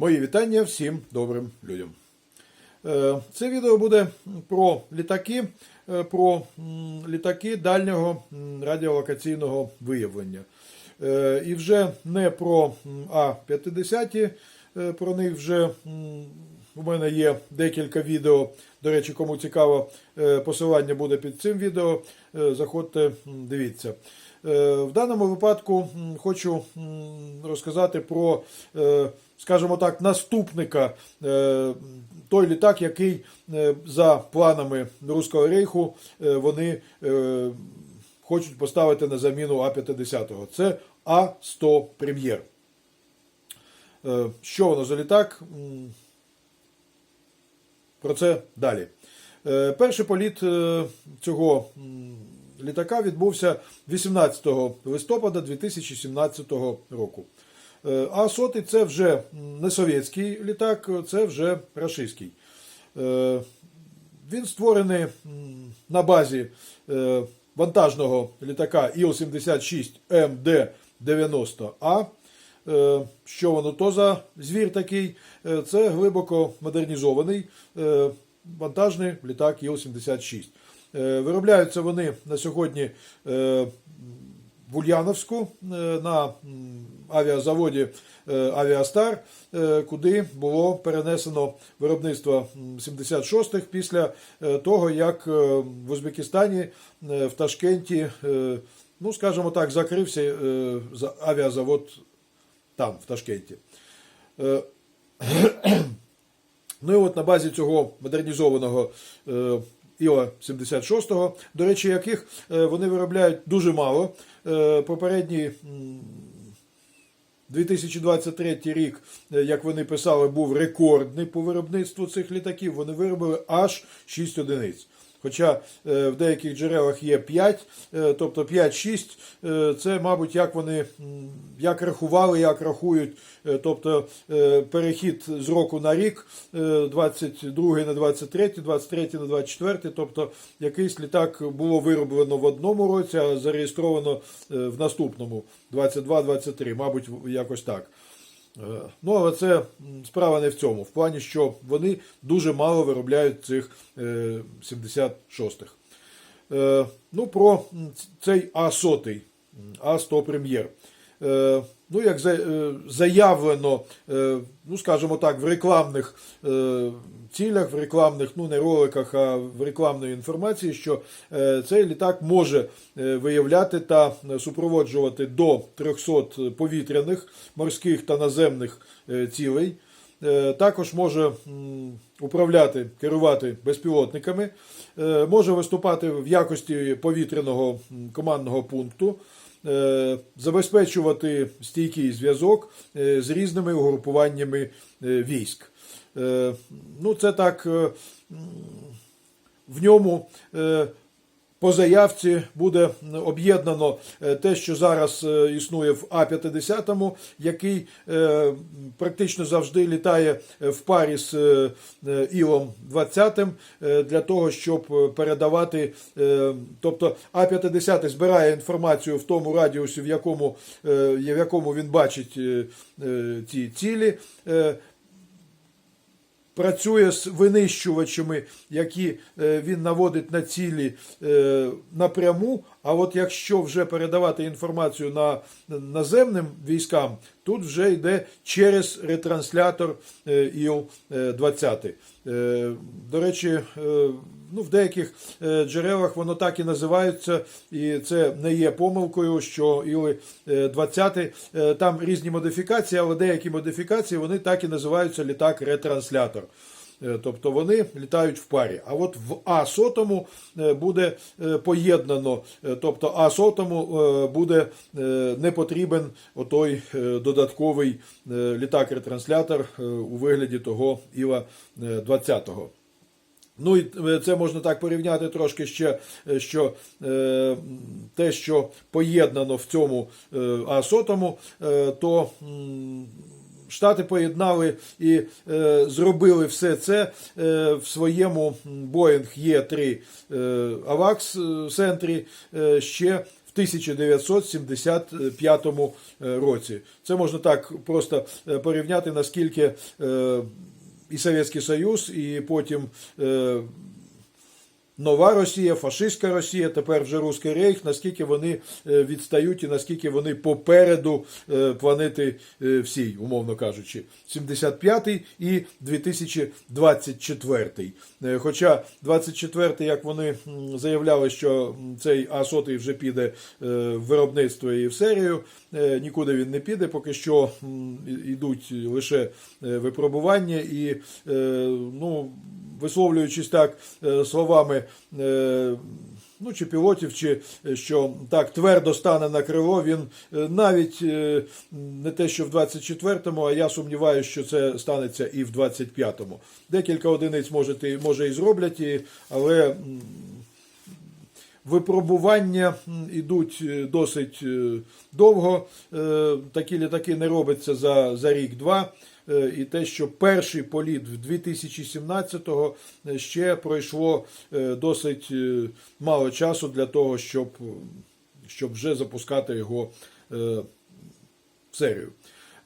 Мої вітання всім добрим людям. Е, Це відео буде про літаки, е, про літаки дальнього радіолокаційного виявлення. Е, І вже не про А-50, е, про них вже у мене є декілька відео. До речі, кому цікаво, посилання буде під цим відео. Заходьте, дивіться. Е, В даному випадку хочу розказати про, е, скажімо так, наступника, е, той літак, який за планами Руського рейху вони хочуть поставити на заміну А-50. Це А-100 прем'єр. Що воно за літак? Про це далі. Перший політ цього літака відбувся 18 листопада 2017 року. Е, А сотий це вже не совєтський літак, це вже рашистський. Е, Він створений на базі е, вантажного літака Іл-76 МД-90А. Е, Що воно то за звір такий? Це глибоко модернізований вантажний літак Іл-76. Е, Виробляються вони на сьогодні е, в Ульяновську е, на авіазаводі Авіастар, куди було перенесено виробництво 76-х після того, як в Узбекистані в Ташкенті, ну скажімо так, закрився авіазавод там, в Ташкенті. Ну і от на базі цього модернізованого е, Іла 76 до речі, яких е, вони виробляють дуже мало. Е, Попередній м, 2023 рік, е, як вони писали, був рекордний по виробництву цих літаків. Вони виробили аж 6 одиниць. Хоча е, в деяких джерелах є 5, е, тобто 5-6, е, це, мабуть, як вони як рахували, як рахують, тобто перехід з року на рік, е, 22 на 23, 23 на 24, тобто якийсь літак було вироблено в одному році, а зареєстровано в наступному 22-23, мабуть, якось так. Е, Ну, але це справа не в цьому. В плані, що вони дуже мало виробляють цих е, 76-х. Е, Ну, про цей А-100, А-100 прем'єр. Е, Ну, як е, заявлено, е, ну, скажімо так, в рекламних цілях, в рекламних, ну, не роликах, а в рекламної інформації, що цей літак може виявляти та супроводжувати до 300 повітряних, морських та наземних цілей. Також може управляти, керувати безпілотниками, може виступати в якості повітряного командного пункту, забезпечувати стійкий зв'язок е, з різними угрупуваннями е, військ. Е, Ну, це так е, в ньому. По заявці буде об'єднано е, те, що зараз е, існує в А-50, який е, практично завжди літає в парі з Ілом-20 е, для того, щоб передавати. Тобто А-50 збирає інформацію в тому радіусі, в якому, в якому він бачить ці цілі. Працює з винищувачами, які е, він наводить на цілі е, напряму. А от якщо вже передавати інформацію на наземним військам, тут вже йде через ретранслятор е, ІЛ-20. Е, До речі, е, ну, в деяких джерелах воно так і називається, і це не є помилкою, що Іли-20 е, там різні модифікації, але деякі модифікації вони так і називаються літак-ретранслятор. Е, Тобто вони літають в парі. А от в А-100 буде е, поєднано, е, тобто А-100 е, буде не потрібен отой додатковий літак-ретранслятор у вигляді того Іла-20. Ну і це можна так порівняти трошки ще, що е, те, що поєднано в цьому А-100, е, то Штати поєднали і е, зробили все це е, в своєму Boeing Є3 е, AVAX центрі е, ще в 1975 році. Це можна так просто е, порівняти, наскільки е, і Совєтський Союз, і потім е, нова Росія, фашистська Росія, тепер вже Руський Рейх, наскільки вони е, відстають і наскільки вони попереду е, планети е, всій, умовно кажучи. 75-й і 2024. Е, Хоча 24-й, як вони заявляли, що цей А100 вже піде в виробництво і в серію, нікуди він не піде, поки що йдуть лише випробування і ну, висловлюючись так словами ну, чи пілотів, чи е, що так твердо стане на крило, він е, навіть е, не те, що в 24-му, а я сумніваюся, що це станеться і в 25-му. Декілька одиниць може, може і зроблять, але Випробування е, досить е, довго. Е, Такі літаки не робляться за, за рік-два. Е, І те, що перший політ в 2017-го ще пройшло е, досить е, мало часу для того, щоб, щоб вже запускати його е, в серію.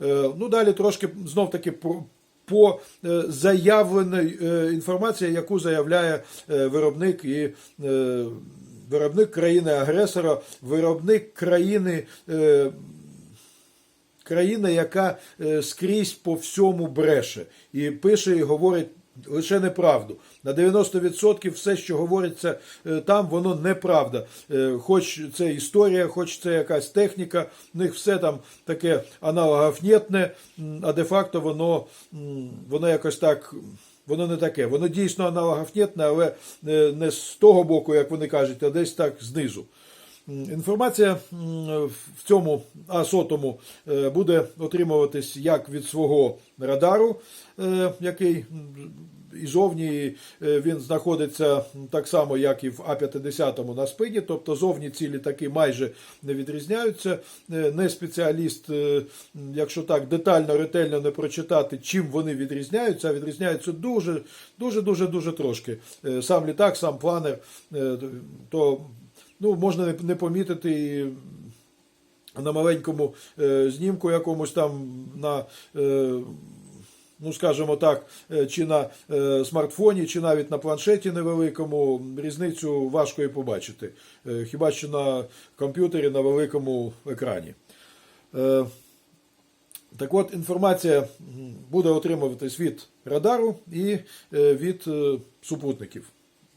Е, Ну, далі трошки знов таки про. По е, заявленій е, інформації, яку заявляє е, виробник і е, виробник країни-агресора, виробник країни, е, країна, яка е, скрізь по всьому бреше і пише і говорить лише неправду. На 90% все, що говориться е, там, воно неправда. Е, Хоч це історія, хоч це якась техніка, в них все там таке аналогофнєтне, а де-факто воно, воно якось так. Воно не таке. Воно дійсно аналогофнєтне, але не з того боку, як вони кажуть, а десь так знизу. Інформація в цьому А100 е, буде отримуватись як від свого радару, е, який і зовні е, він знаходиться так само, як і в А-50 на спині, тобто зовні ці літаки майже не відрізняються. Не спеціаліст, якщо так детально, ретельно не прочитати, чим вони відрізняються, а відрізняються дуже, дуже, дуже, дуже трошки. Сам літак, сам планер, то ну, можна не- помітити на маленькому е, знімку якомусь там на. Е, Ну, скажімо так, е, чи на е, смартфоні, чи навіть на планшеті невеликому, різницю важко і побачити. Е, Хіба що на комп'ютері на великому екрані. Е, Так от, інформація буде отримуватись від радару і від е, супутників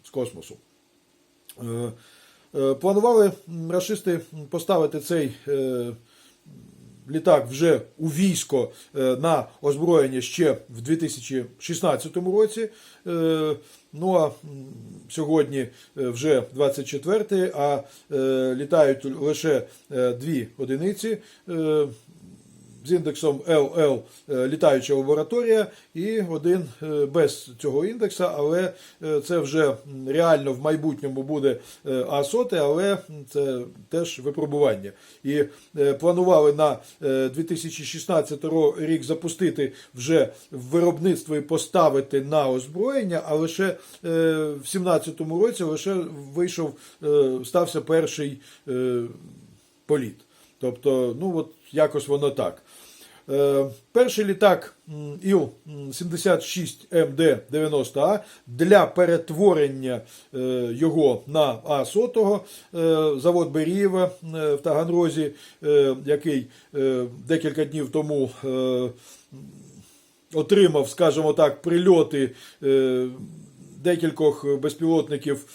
з космосу. Е, Планували расисти поставити цей е, літак вже у військо е, на озброєння ще в 2016 році. Е, Ну а сьогодні е, вже 24, а е, літають лише е, дві одиниці. З індексом LL е, літаюча лабораторія, і один е, без цього індекса, але е, це вже реально в майбутньому буде е, А100, але це теж випробування. І планували на е, 2016 рік запустити вже в виробництво і поставити на озброєння, а лише в 2017 році лише вийшов, стався перший політ. Тобто, ну от якось воно так. Е, Перший літак Іл-76МД-90А для перетворення е, його на А-100 е, завод Берієва в Таганрозі, який декілька днів тому отримав, скажімо так, прильоти декількох безпілотників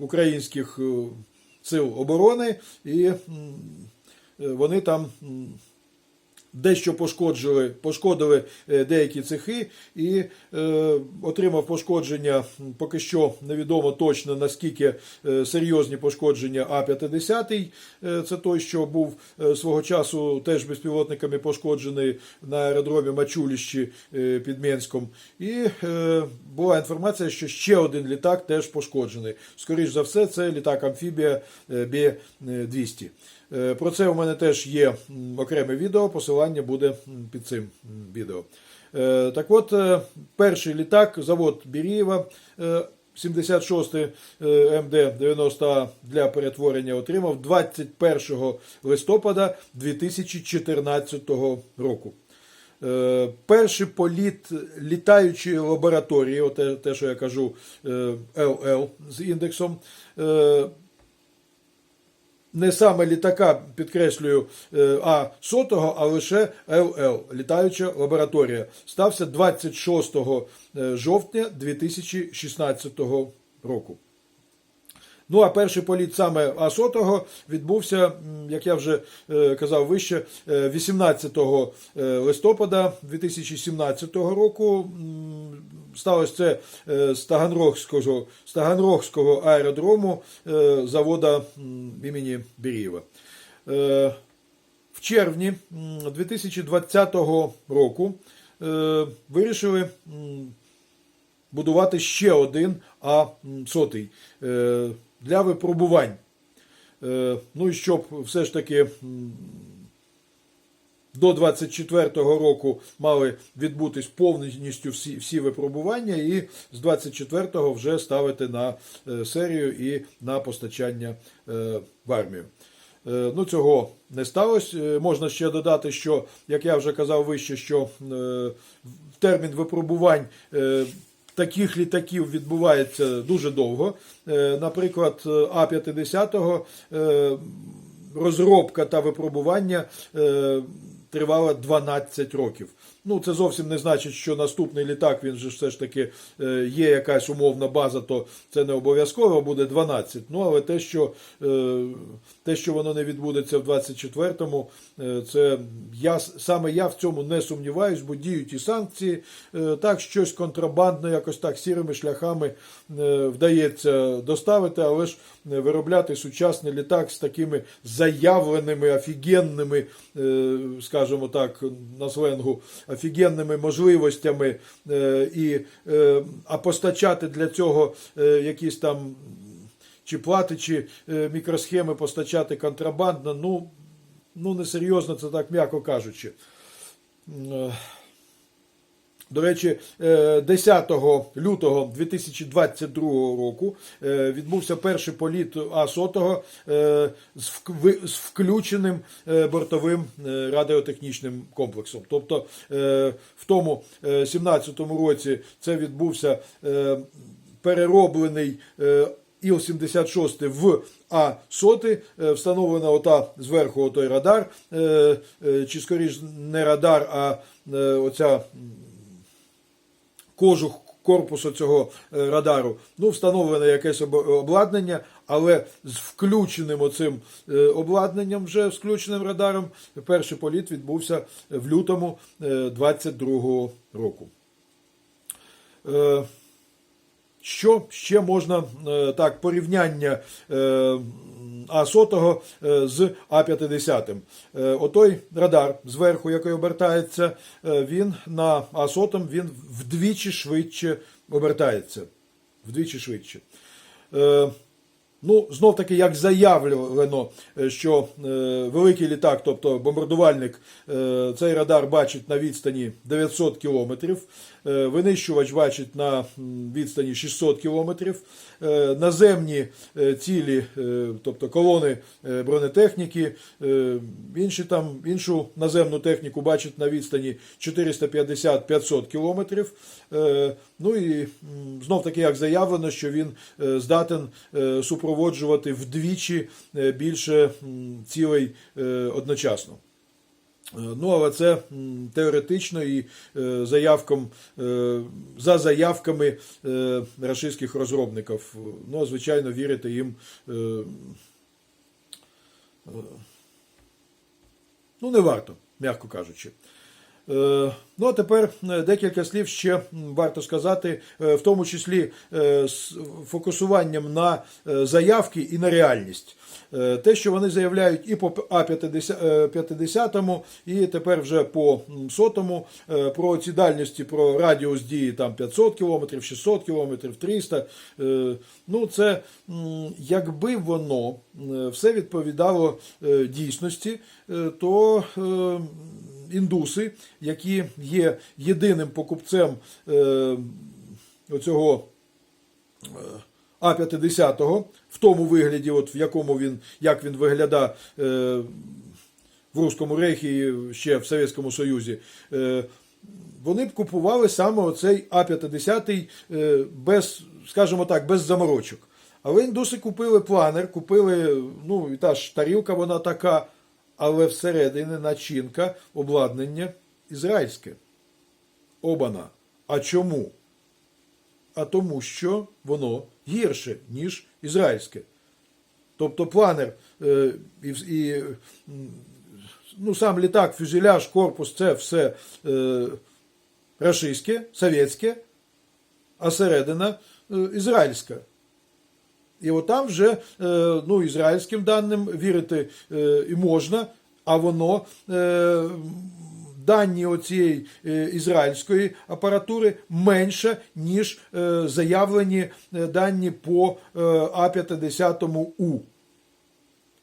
українських сил оборони, і е, вони там. Дещо пошкоджили, пошкодили е, деякі цехи і е, отримав пошкодження. Поки що невідомо точно наскільки е, серйозні пошкодження А-50. Е, це той, що був свого часу теж безпілотниками пошкоджений на аеродромі Мачуліщі під Менськом. І е, була інформація, що ще один літак теж пошкоджений. Скоріш за все, це літак Амфібія е, Б-200. Е, Про це у мене теж є окреме відео, посилання буде під цим відео. Е, Так от, е, перший літак, завод Бірієва, е, 76 МД-90 для перетворення отримав 21 листопада 2014 року. Перший політ літаючої лабораторії, те, що я кажу, ЛЛ з індексом, не саме літака, підкреслюю, е, А сотого, а лише ЛЛ, літаюча лабораторія, стався 26 е, жовтня 2016 року. Ну, а перший політ саме А100 відбувся, як я вже е, казав вище, е, 18 е, листопада 2017 року. Сталося це е, з Таганрогського, з Таганрогського аеродрому е, завода імені Бірієва. Е, В червні 2020 року е, вирішили будувати ще один А100 е, для випробувань. Е, Ну і щоб все ж таки до 24-го року мали відбутись повністю всі, всі випробування, і з 24-го вже ставити на е, серію і на постачання е, в армію. Ну, цього не сталося. Можна ще додати, що, як я вже казав вище, що термін випробувань таких літаків відбувається дуже довго. Е, Наприклад, А-50 е, розробка та випробування е, тривала 12 років. Ну, це зовсім не значить, що наступний літак, він же все ж таки е, є якась умовна база, то це не обов'язково буде 12. Ну, але те, що, е, те, що воно не відбудеться в 24-му, е, це я, саме я в цьому не сумніваюсь, бо діють і санкції. Так, щось контрабандно, якось так сірими шляхами вдається доставити, але ж виробляти сучасний літак з такими заявленими офігенними, скажімо так, на сленгу, офігенними можливостями, е, і, е, а постачати для цього е, якісь там чи плати, чи мікросхеми постачати контрабандно, ну, ну несерйозно, це так м'яко кажучи. Е, До речі, е, 10 лютого 2022 року е, відбувся перший політ А-100 е, з вк- включеним е, бортовим е, радіотехнічним комплексом. Тобто е, в тому 17-му році це відбувся е, перероблений е, Іл-76 в А-100, е, встановлена ота зверху отой радар, е, е, чи скоріш не радар, а е, оця кожух корпусу цього е, радару. Ну, встановлене якесь обладнання, але з включеним оцим е, обладнанням, вже з включеним радаром, перший політ відбувся в лютому 22 року. Е, що ще можна е, так, порівняння е, А-100 е, з А-50? Е, Отой радар зверху, який обертається, е, він на А сотом він вдвічі швидше обертається. Вдвічі швидше. Ну, знов таки, як заявлено, е, що е, великий літак, тобто бомбардувальник, е, цей радар бачить на відстані 900 кілометрів, винищувач бачить на відстані 600 кілометрів, наземні цілі, тобто колони бронетехніки, інші там, іншу наземну техніку бачить на відстані 450-500 кілометрів. Ну і знов таки, як заявлено, що він здатен е, супроводжувати вдвічі е, більше цілей е, одночасно. Е, Ну, але це теоретично і заявкам, за заявками рашистських розробників. Ну, звичайно, вірити їм ну, не варто, м'яко кажучи. Ну, а тепер е, декілька слів ще варто сказати, е, в тому числі е, з фокусуванням на заявки і на реальність. Те, що вони заявляють і по А-50, і тепер вже по сотому, про ці дальності, про радіус дії там 500 км, 600 км, 300. е, Ну, це якби воно все відповідало дійсності, то індуси, які є єдиним покупцем е, оцього А-50 в тому вигляді, от в якому він, як він виглядає е, в Руському Рейхі ще в Совєтському Союзі, е, вони б купували саме оцей А-50 е, без, скажімо так, без заморочок. Але індуси купили планер, купили, ну і та ж тарілка вона така, але всередині начинка, обладнання ізраїльське. Обана. А чому? А тому, що воно гірше, ніж ізраїльське. Тобто планер е, і, і ну, сам літак, фюзеляж, корпус це все е, рашистське, совєтське, а середина е, ізраїльська. І от там вже е, ну, ізраїльським даним вірити е, і можна, а воно е, дані оцієї е, ізраїльської апаратури менше, ніж е, заявлені е, дані по е, А-50У.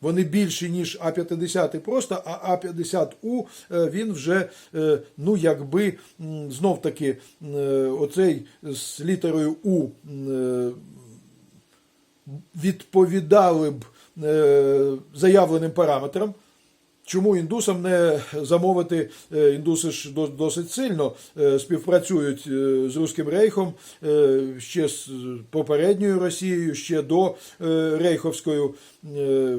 Вони більші, ніж А-50 просто, а А-50У е, він вже, ну, якби, знов таки, оцей з літерою У відповідали б заявленим параметрам. Чому індусам не замовити? Е, Індуси ж до- досить сильно е, співпрацюють е, з Руським Рейхом ще з попередньою Росією, ще до Рейховською е,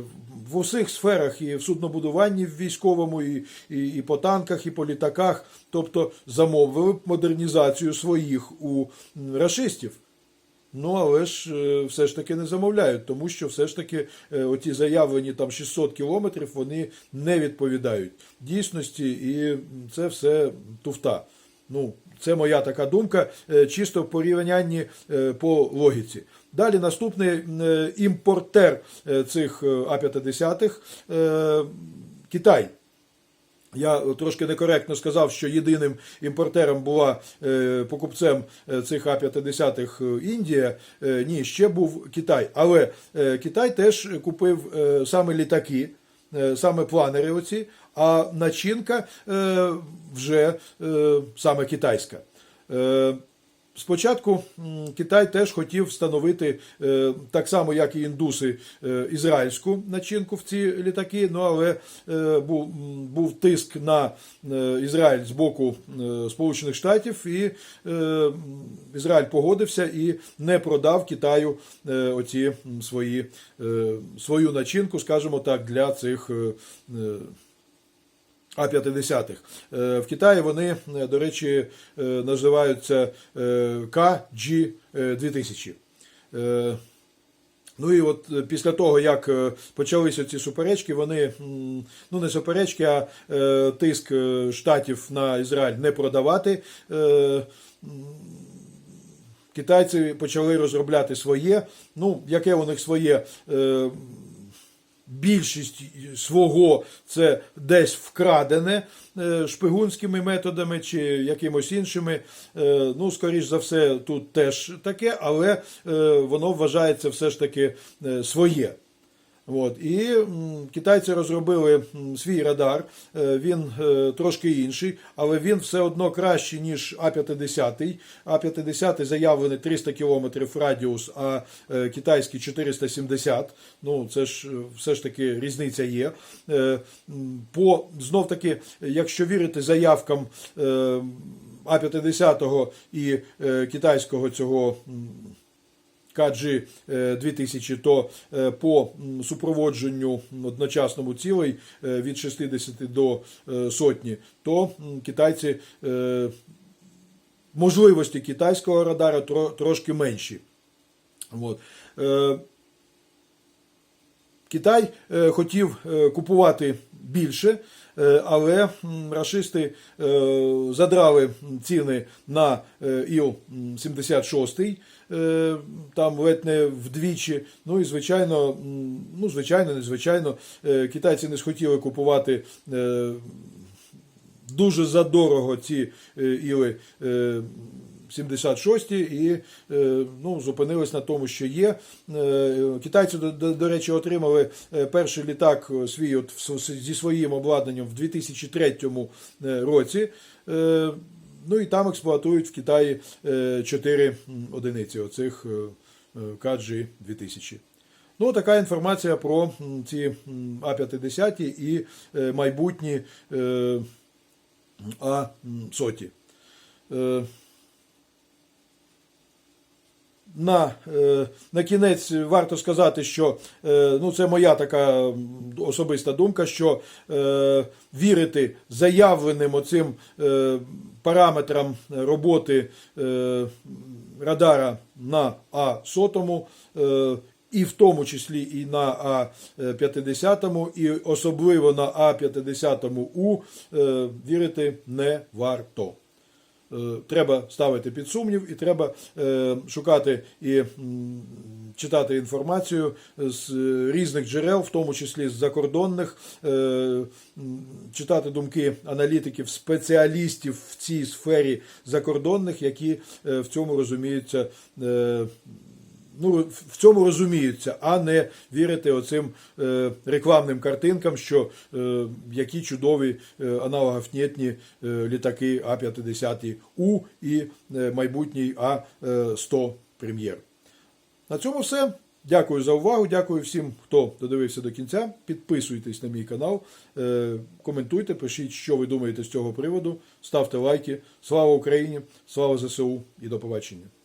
в усіх сферах і в суднобудуванні в військовому, і, і, і по танках, і по літаках. Тобто замовили модернізацію своїх у рашистів. Ну, але ж е, все ж таки не замовляють, тому що все ж таки е, оті заявлені там 600 кілометрів вони не відповідають дійсності, і це все туфта. Ну, це моя така думка, е, чисто в порівнянні по логіці. Далі наступний імпортер цих е, А-50 е, Китай. Я трошки некоректно сказав, що єдиним імпортером була е, покупцем е, цих А-50 Індія. Е, ні, ще був Китай. Але Китай теж купив саме літаки, саме планери оці, а начинка вже саме китайська. Спочатку Китай теж хотів встановити е, так само, як і індуси, е, ізраїльську начинку в ці літаки. Ну але е, був, був тиск на Ізраїль з боку Сполучених Штатів, і Ізраїль погодився і не продав Китаю оці свої, свою начинку, скажімо так, для цих. Е, а-50. Е, В Китаї вони, е, до речі, е, називаються е, KG-2000. Е, Ну і от після того, як почалися ці суперечки, вони, ну не суперечки, а тиск штатів на Ізраїль не продавати. Китайці почали розробляти своє. Ну, яке у них своє? Більшість свого це десь вкрадене е, шпигунськими методами чи якимось іншими. Е, Ну, скоріш за все, тут теж таке, але е, воно вважається все ж таки своє. От. І китайці розробили свій радар, е, він е, трошки інший, але він все одно кращий, ніж А-50. А-50 заявлений 300 км радіус, а е, китайський 470. Ну, це ж все ж таки різниця є. По, знов таки, якщо вірити заявкам е, А-50 і китайського цього. М, 2000, то е, по супроводженню одночасному цілей е, від 60 до е, сотні, то китайці е, можливості китайського радара трошки менші. От. Е, Китай е, хотів е, купувати більше, е, але м, рашисти е, задрали ціни на е, Іл-76, е, там ледь не вдвічі. Ну і звичайно, ну звичайно, незвичайно, китайці не схотіли купувати. Дуже задорого ці іли е, 76 і е, ну, зупинились на тому, що є. Е, Китайці, до, до, речі, отримали е, перший літак свій от, зі своїм обладнанням в 2003 е, році. Ну і там експлуатують в Китаї 4 одиниці оцих KG 2000. Ну, така інформація про ці А-50 і майбутні е, А-соті. Е, на, е, на кінець варто сказати, що е, ну, це моя така особиста думка, що е, вірити заявленим оцим параметрам роботи радара на А-сотому, е, і в тому числі і на А-50, і особливо на А-50У е, вірити не варто. Е, треба ставити під сумнів, і треба е, шукати і читати інформацію з різних джерел, в тому числі з закордонних, е, читати думки аналітиків, спеціалістів в цій сфері закордонних, які в цьому розуміються. Ну, в цьому розуміються, а не вірити оцим е, рекламним картинкам, що е, які чудові е, аналогофнітні літаки А-50У і е, майбутній А-100 прем'єр. На цьому все. Дякую за увагу. Дякую всім, хто додивився до кінця. Підписуйтесь на мій канал, коментуйте, пишіть, що ви думаєте з цього приводу. Ставте лайки. Слава Україні! Слава ЗСУ і до побачення!